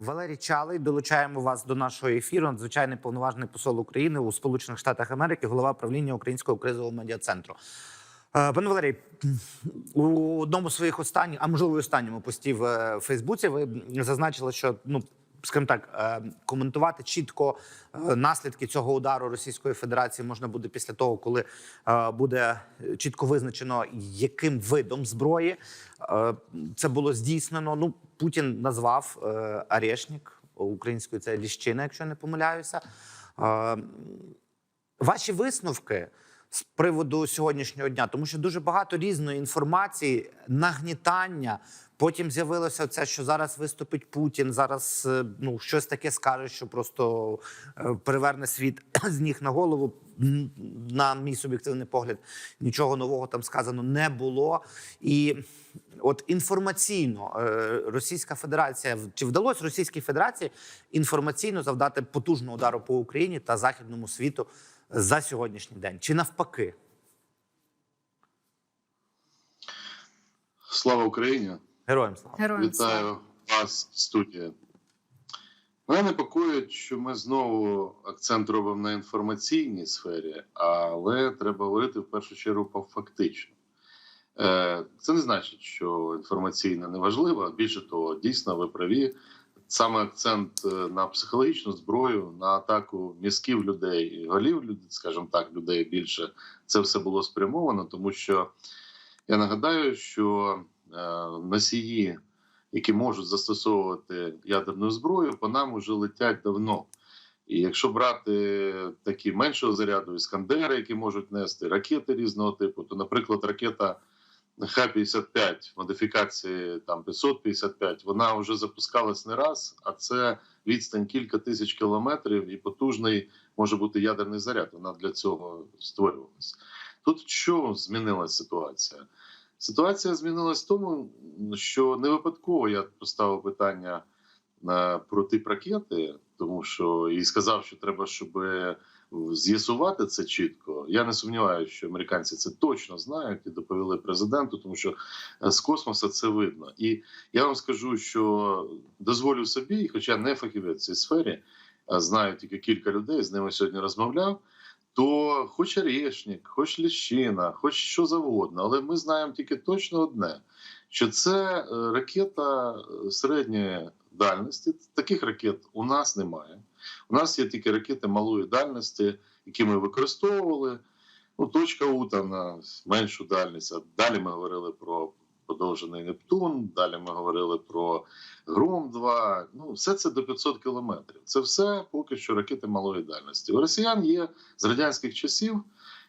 Валерій Чалий, долучаємо вас до нашого ефіру. Надзвичайний повноважний посол України у Сполучених Штатах Америки, голова правління Українського кризового медіа-центру. Е, Пане Валерій, у одному з своїх останніх, а можливо, і останньому постів в е, Фейсбуці, ви зазначили, що ну. Скажімо так, е, коментувати чітко е, наслідки цього удару Російської Федерації можна буде після того, коли е, буде чітко визначено, яким видом зброї це було здійснено. Ну, Путін назвав Арешнік українською це Ліщина, якщо не помиляюся. Ваші висновки з приводу сьогоднішнього дня, тому що дуже багато різної інформації, нагнітання. Потім з'явилося це, що зараз виступить Путін. Зараз е, ну щось таке скаже, що просто е, переверне світ з ніг на голову. На мій суб'єктивний погляд, нічого нового там сказано не було. І от інформаційно е, Російська Федерація чи вдалося Російській Федерації інформаційно завдати потужного удару по Україні та західному світу за сьогоднішній день, чи навпаки? Слава Україні! Героям слава. Героям слава. Вітаю вас в студії. Мене непокоїть, що ми знову акцент робимо на інформаційній сфері, але треба говорити в першу чергу по фактично. Е, Це не значить, що інформаційна не важлива. Більше того, дійсно, ви праві. Саме акцент е, на психологічну зброю, на атаку мізків людей голів, люд- скажімо так, людей більше це все було спрямовано, тому що я нагадаю, що е, носії, які можуть застосовувати ядерну зброю, по нам вже летять давно. І якщо брати такі меншого заряду іскандери, які можуть нести ракети різного типу, то, наприклад, ракета Х-55 модифікації там 555, вона вже запускалась не раз, а це відстань кілька тисяч кілометрів і потужний може бути ядерний заряд. Вона для цього створювалась. Тут що змінилася ситуація? Ситуація змінилась в тому, що не випадково я поставив питання про тип ракети, тому що і сказав, що треба, щоб з'ясувати це чітко. Я не сумніваюся, що американці це точно знають і доповіли президенту, тому що е, з космосу це видно. І я вам скажу, що дозволю собі, хоча не фахівець в цій сфері, знаю тільки кілька людей, з ними сьогодні розмовляв. То хоч Орешник, хоч Ліщина, хоч що завгодно, але ми знаємо тільки точно одне: що це е, ракета е, середньої дальності. Таких ракет у нас немає. У нас є тільки ракети малої дальності, які ми використовували. Ну, точка У там на меншу дальність. А далі ми говорили про подовжений Нептун. Далі ми говорили про Гром 2 Ну, все це до 500 кілометрів. Це все поки що ракети малої дальності. У росіян є з радянських часів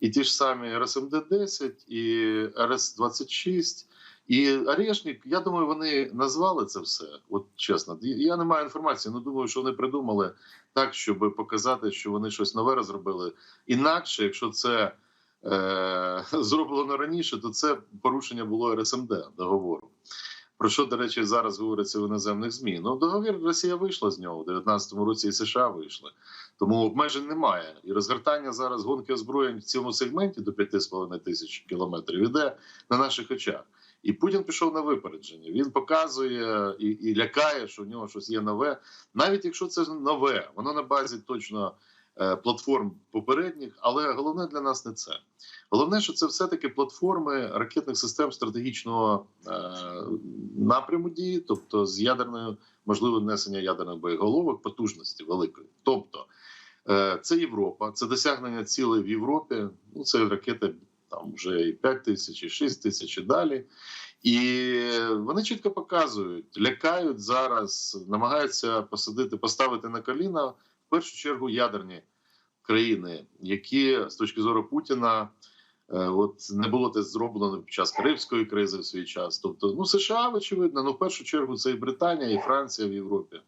і ті ж самі РСМД-10, і РС-26, і Орешник. Я думаю, вони назвали це все. От чесно, я не маю інформації, але думаю, що вони придумали так, щоб показати, що вони щось нове розробили. Інакше, якщо це е, зроблено раніше, то це порушення було РСМД договору. Про що, до речі, зараз говориться в іноземних ЗМІ? Ну, договір Росія вийшла з нього у 19-му році, і США вийшли. Тому обмежень немає. І розгортання зараз гонки озброєнь в цьому сегменті до 5,5 тисяч кілометрів іде на наших очах. І Путін пішов на випередження. Він показує і, і лякає, що в нього щось є нове. Навіть якщо це нове, воно на базі точно е, платформ попередніх, але головне для нас не це. Головне, що це все-таки платформи ракетних систем стратегічного е, напряму дії, тобто з ядерною можливо несення ядерних боєголовок, потужності великої. Тобто е, це Європа, це досягнення цілей в Європі. Ну це ракети там вже і 5 тисяч, і 6 тисяч і далі. І вони чітко показують, лякають зараз, намагаються посадити, поставити на коліна в першу чергу ядерні країни, які з точки зору Путіна. Е, От не було це зроблено під час Карибської кризи в свій час. Тобто, ну США, очевидно, ну в першу чергу це і Британія, і Франція в Європі.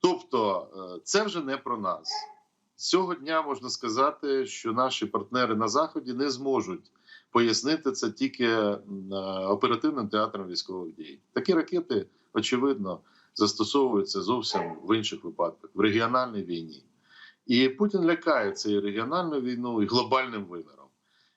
Тобто, е, це вже не про нас. Цього дня можна сказати, що наші партнери на заході не зможуть пояснити це тільки е, оперативним театром військових дій. Такі ракети, очевидно, застосовуються зовсім в інших випадках в регіональній війні. І Путін лякає цією регіональною війною і глобальним виміром.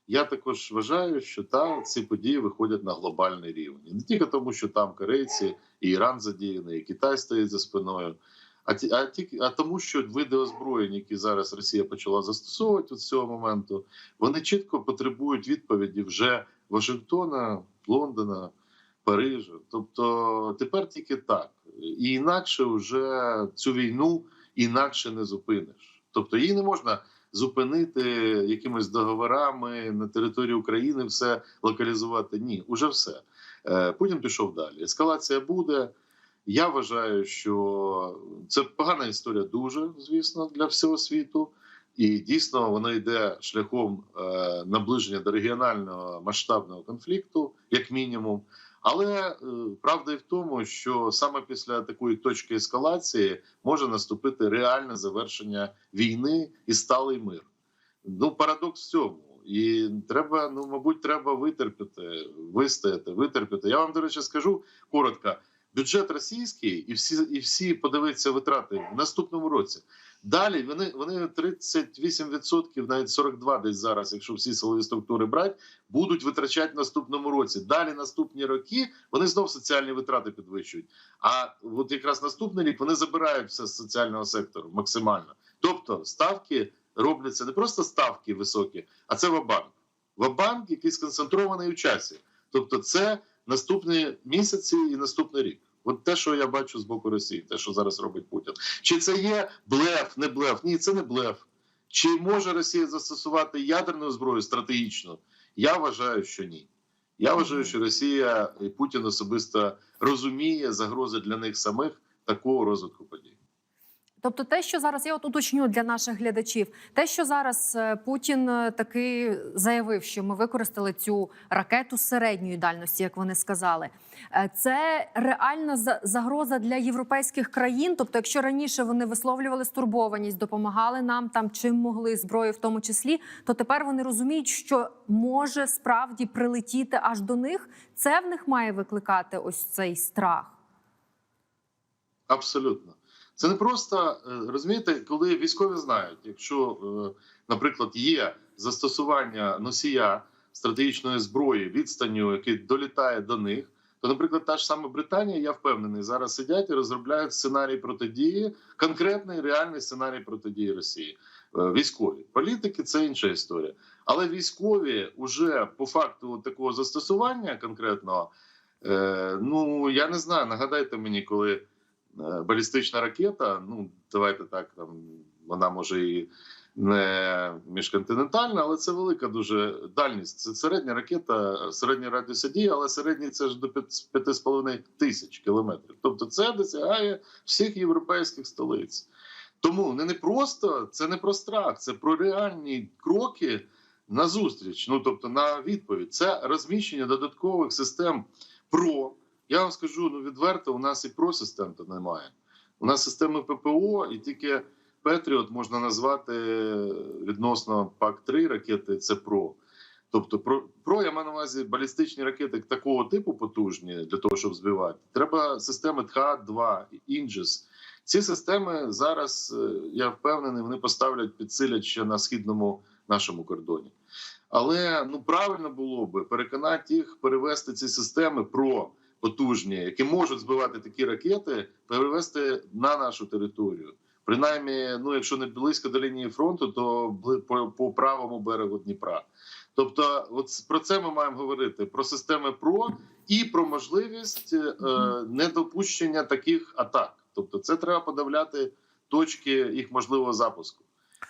я також вважаю, що та ці події виходять на глобальний рівень. Не тільки тому, що там корейці і Іран задіяний, і Китай стоїть за спиною, а ті, а тільки а тому, що види озброєнь, які зараз Росія почала застосовувати з цього моменту, вони чітко потребують відповіді вже Вашингтона, Лондона, Парижа. Тобто тепер тільки так. І інакше вже цю війну інакше не зупиниш. Тобто її не можна зупинити якимись договорами на території України, все локалізувати. Ні, уже все. Е, Путін пішов далі. Ескалація буде. Я вважаю, що це погана історія, дуже звісно, для всього світу. І дійсно воно йде шляхом е, наближення до регіонального масштабного конфлікту, як мінімум. Але е, правда і в тому, що саме після такої точки ескалації може наступити реальне завершення війни і сталий мир. Ну, парадокс в цьому. І треба, ну мабуть, треба витерпіти, вистояти, витерпіти. Я вам, до речі, скажу коротко: бюджет російський і всі, і всі подивиться витрати в наступному році. Далі вони вони 38%, навіть 42% десь зараз, якщо всі силові структури брати, будуть витрачати в наступному році. Далі наступні роки вони знов соціальні витрати підвищують. А от якраз наступний рік вони забирають все з соціального сектору максимально. Тобто ставки робляться не просто ставки високі, а це вабанк. Вабанк, який сконцентрований у часі. Тобто, це наступні місяці і наступний рік. От те, що я бачу з боку Росії, те, що зараз робить Путін. Чи це є блеф, не блеф? Ні, це не блеф. Чи може Росія застосувати ядерну зброю стратегічно? Я вважаю, що ні. Я вважаю, що Росія і Путін особисто розуміє загрози для них самих такого розвитку подій. Тобто, те, що зараз я от уточню для наших глядачів, те, що зараз е, Путін е, таки заявив, що ми використали цю ракету середньої дальності, як вони сказали, е, це реальна загроза для європейських країн. Тобто, якщо раніше вони висловлювали стурбованість, допомагали нам там чим могли зброю, в тому числі, то тепер вони розуміють, що може справді прилетіти аж до них. Це в них має викликати ось цей страх. Абсолютно. Це не просто е, розумієте, коли військові знають, якщо, е, наприклад, є застосування носія стратегічної зброї відстанню, який долітає до них, то, наприклад, та ж сама Британія, я впевнений, зараз сидять і розробляють сценарій протидії, конкретний реальний сценарій протидії Росії. Е, Військові політики це інша історія. Але військові вже по факту такого застосування конкретного, ну я не знаю, нагадайте мені, коли. Е, балістична ракета. Ну давайте так, там вона може і не міжконтинентальна, але це велика дуже дальність. Це середня ракета, середній радіус дії, але середній це ж до 5,5 тисяч кілометрів. Тобто, це досягає всіх європейських столиць. Тому не, не просто це не про страх, це про реальні кроки на зустріч. Ну тобто на відповідь. Це розміщення додаткових систем ПРО. Я вам скажу ну відверто, у нас і про систем то немає. У нас системи ППО, і тільки Петріот можна назвати відносно ПАК-3 ракети. Це ПРО. Тобто, про, про я маю на увазі балістичні ракети такого типу потужні для того, щоб збивати. Треба системи ТХ-2, Інджес. Ці системи зараз е, я впевнений, вони поставлять підсилять ще на східному нашому кордоні. Але ну правильно було би переконати їх перевести ці системи про потужні, які можуть збивати такі ракети, перевести на нашу територію. Принаймні, ну якщо не близько до лінії фронту, то по, по правому берегу Дніпра. Тобто, от про це ми маємо говорити: про системи ПРО і про можливість е, недопущення таких атак. Тобто, це треба подавляти точки їх можливого запуску.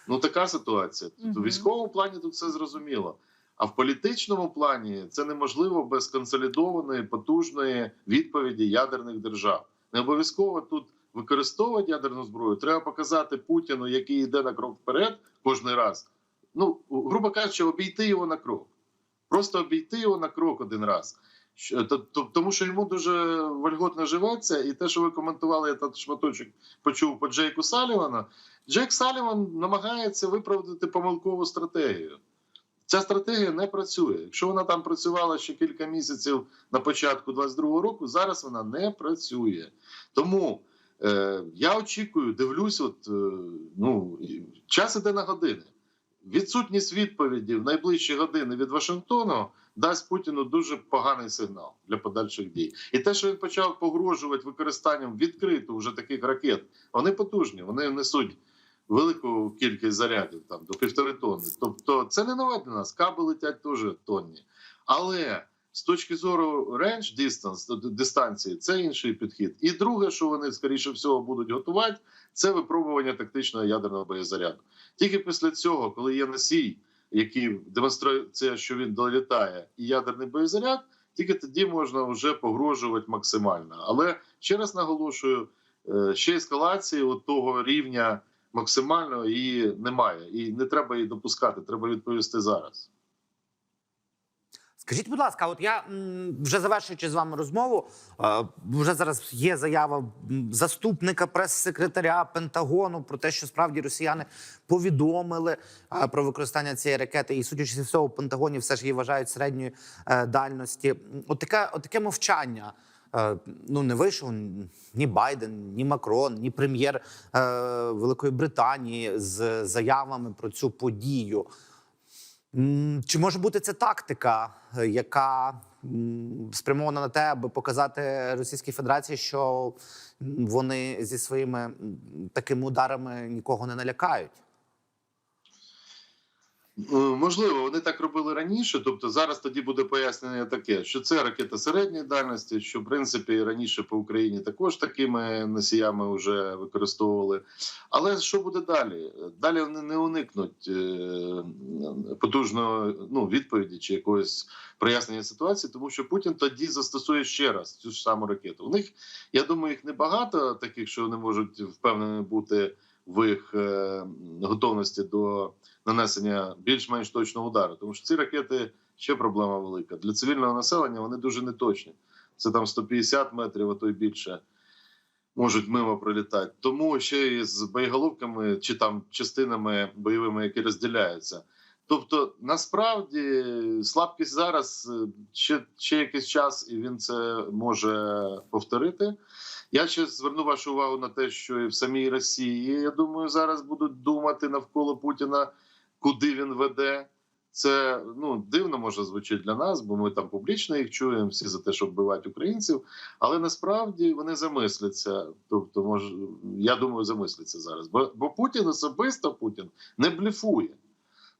Ну така ситуація. Тобто, в військовому плані тут все зрозуміло. А в політичному плані це неможливо без консолідованої потужної відповіді ядерних держав. Не обов'язково тут використовувати ядерну зброю. Треба показати Путіну, який йде на крок вперед кожен раз. Ну, грубо кажучи, обійти його на крок. Просто обійти його на крок один раз. Тому що йому дуже вольготно живеться, і те, що ви коментували, я тут шматочок почув по Джейку Салівану. Джейк Саліван намагається виправдати помилкову стратегію. Ця стратегія не працює. Якщо вона там працювала ще кілька місяців на початку 22-го року, зараз вона не працює. Тому е, я очікую, дивлюсь, от е, ну час іде на години. відсутність відповіді в найближчі години від Вашингтону дасть Путіну дуже поганий сигнал для подальших дій. І те, що він почав погрожувати використанням відкрито вже таких ракет, вони потужні, вони несуть велику кількість зарядів там до півтори тонни. Тобто, це не нове для нас. Каби летять теж тонні. Але з точки зору range distance, дистанції, це інший підхід. І друге, що вони скоріше всього будуть готувати, це випробування тактичного ядерного боєзаряду. Тільки після цього, коли є носій, який демонструє що він долітає, і ядерний боєзаряд, тільки тоді можна вже погрожувати максимально. Але ще раз наголошую, е, ще ескалації от того рівня максимального її немає, і не треба її допускати. Треба відповісти зараз. Скажіть, будь ласка, от я вже завершуючи з вами розмову, вже зараз є заява заступника прес-секретаря Пентагону про те, що справді росіяни повідомили про використання цієї ракети, і судячи зі всього, в Пентагоні все ж її вважають середньої е, дальності. От таке, от таке мовчання. Е, Ну, не вийшов ні Байден, ні Макрон, ні прем'єр е, Великої Британії з заявами про цю подію. Чи може бути це тактика, е, яка спрямована на те, аби показати Російській Федерації, що вони зі своїми такими ударами нікого не налякають? Е, Можливо, вони так робили раніше. Тобто зараз тоді буде пояснення таке, що це ракета середньої дальності, що в принципі раніше по Україні також такими носіями вже використовували. Але що буде далі? Далі вони не уникнуть е, потужної ну, відповіді чи якогось прояснення ситуації, тому що Путін тоді застосує ще раз цю ж саму ракету. У них я думаю, їх небагато таких, що вони можуть впевнені бути в їх е, готовності до нанесення більш-менш точного удару. Тому що ці ракети ще проблема велика. Для цивільного населення вони дуже неточні. Це там 150 метрів, а то й більше можуть мимо пролітати. Тому ще і з боєголовками чи там частинами бойовими, які розділяються. Тобто, насправді слабкість зараз е, ще, ще якийсь час, і він це може повторити. Я ще зверну вашу увагу на те, що і в самій Росії, я думаю, зараз будуть думати навколо Путіна, куди він веде. Це ну дивно може звучить для нас, бо ми там публічно їх чуємо всі за те, щоб вбивати українців. Але насправді вони замисляться. Тобто, може, я думаю, замисляться зараз. Бо, бо Путін особисто Путін не блефує.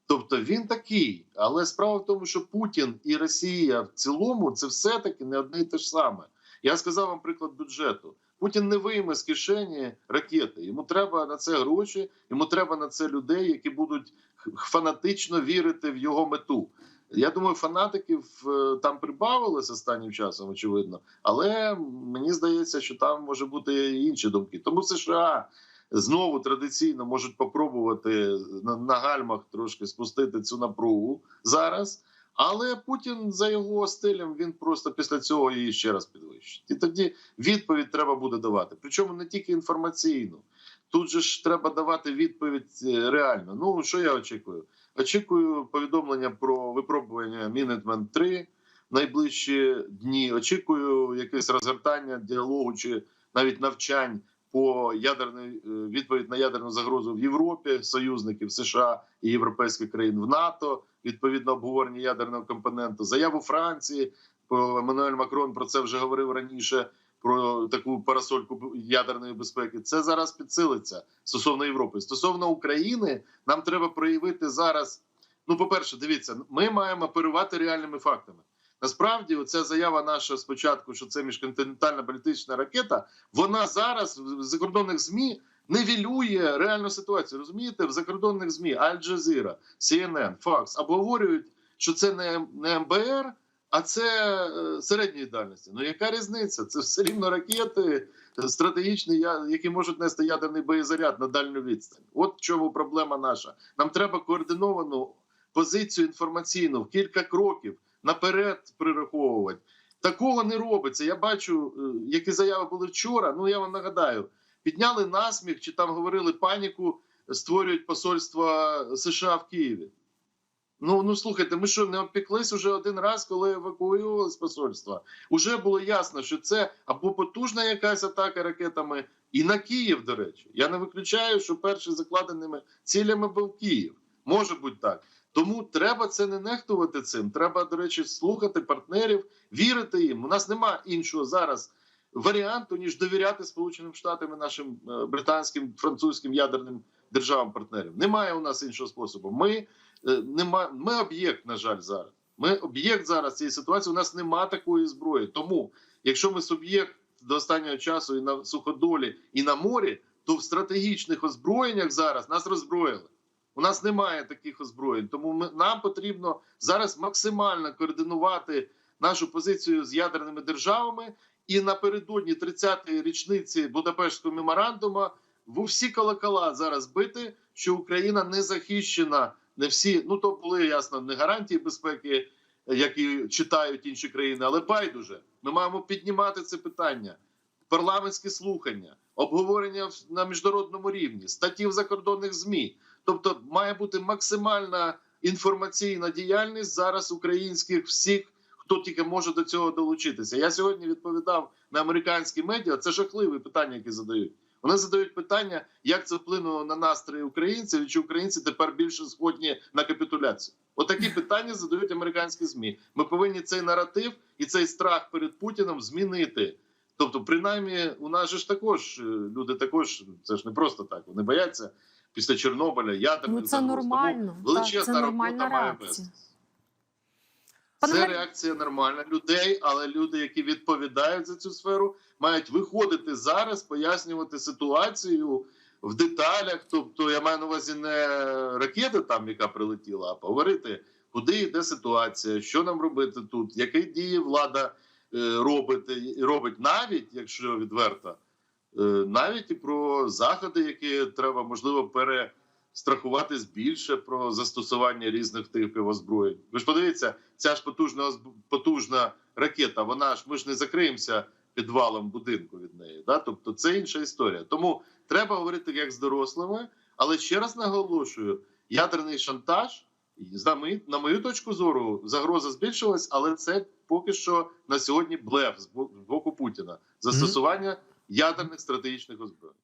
Тобто він такий, але справа в тому, що Путін і Росія в цілому це все-таки не одне й те ж саме. Я сказав вам приклад бюджету. Путін не вийме з кишені ракети. Йому треба на це гроші, йому треба на це людей, які будуть фанатично вірити в його мету. Я думаю, фанатиків е, там прибавилось останнім часом, очевидно, але мені здається, що там може бути інші думки. Тому США знову традиційно можуть попробувати на гальмах трошки спустити цю напругу зараз. Але Путін за його стилем він просто після цього її ще раз підвищить. І тоді відповідь треба буде давати. Причому не тільки інформаційну. Тут же ж треба давати відповідь е, реально. Ну що я очікую? Очікую повідомлення про випробування Мінетмен 3 в найближчі дні. Очікую якесь розгортання діалогу чи навіть навчань по ядерної е, відповідь на ядерну загрозу в Європі, союзників США і європейських країн в НАТО. Відповідно обговорення ядерного компоненту, заяву Франції. По Еммануель Макрон про це вже говорив раніше. Про таку парасольку ядерної безпеки. Це зараз підсилиться стосовно Європи. Стосовно України, нам треба проявити зараз. Ну, по-перше, дивіться, ми маємо оперувати реальними фактами. Насправді, оця заява наша спочатку, що це міжконтинентальна балістична ракета, вона зараз в закордонних змі невілює реальну ситуацію. Розумієте, в закордонних змі Аль Джазіра, CNN, Fox обговорюють, що це не, не МБР, а це е, середньої дальності. Ну яка різниця? Це все рівно ракети е, стратегічні, які можуть нести ядерний боєзаряд на дальню відстань. От в чому проблема наша. Нам треба координовану позицію інформаційну в кілька кроків наперед прираховувати. Такого не робиться. Я бачу, е, які заяви були вчора. Ну я вам нагадаю, підняли насміх чи там говорили паніку, створюють посольство США в Києві. Ну ну слухайте, ми що не опіклись уже один раз, коли евакуювали з посольства. Уже було ясно, що це або потужна якась атака ракетами, і на Київ, до речі. Я не виключаю, що перші закладеними цілями був Київ. Може бути так. Тому треба це не нехтувати цим. Треба, до речі, слухати партнерів, вірити їм. У нас немає іншого зараз варіанту, ніж довіряти Сполученим Штатам і нашим е, британським, французьким ядерним державам партнерів. Немає у нас іншого способу. Ми е, нема, ми об'єкт, на жаль, зараз. Ми об'єкт зараз цієї ситуації. У нас немає такої зброї. Тому, якщо ми суб'єкт до останнього часу і на суходолі, і на морі, то в стратегічних озброєннях зараз нас роззброїли. У нас немає таких озброєнь, тому ми, нам потрібно зараз максимально координувати нашу позицію з ядерними державами. І напередодні 30-ї річниці Будапештського меморандуму в усі колокола зараз бити, що Україна не захищена. Не всі, ну то були ясно не гарантії безпеки, які читають інші країни, але байдуже. Ми маємо піднімати це питання. Парламентські слухання, обговорення на міжнародному рівні, статті в закордонних змі. Тобто має бути максимальна інформаційна діяльність зараз українських всіх, хто тільки може до цього долучитися. Я сьогодні відповідав на американські медіа. Це жахливі питання, які задають. Вони задають питання, як це вплинуло на настрої українців, і чи українці тепер більше згодні на капітуляцію. Отакі питання задають американські змі. Ми повинні цей наратив і цей страх перед Путіним змінити. Тобто, принаймні, у нас же ж також е, люди також це ж не просто так. Вони бояться після Чорнобиля, ядерних Ну це загроз. Тому нормально. Так, величезна це робота має реакція. Це реакція нормальна людей, але люди, які відповідають за цю сферу, мають виходити зараз, пояснювати ситуацію в деталях. Тобто, я маю на увазі не ракета, там яка прилетіла, а поговорити, куди йде ситуація, що нам робити тут, які дії влада робить, робить навіть, якщо відверто, е, навіть і про заходи, які треба можливо перестрахуватись більше про застосування різних типів озброєнь. Ви ж подивіться, ця ж потужна потужна ракета. Вона ж ми ж не закриємося підвалом будинку від неї. Да? Тобто це інша історія. Тому треба говорити як з дорослими, але ще раз наголошую: ядерний шантаж. На мою точку зору, загроза збільшилась, але це поки що на сьогодні блеф з боку Путіна застосування ядерних стратегічних озброєнь.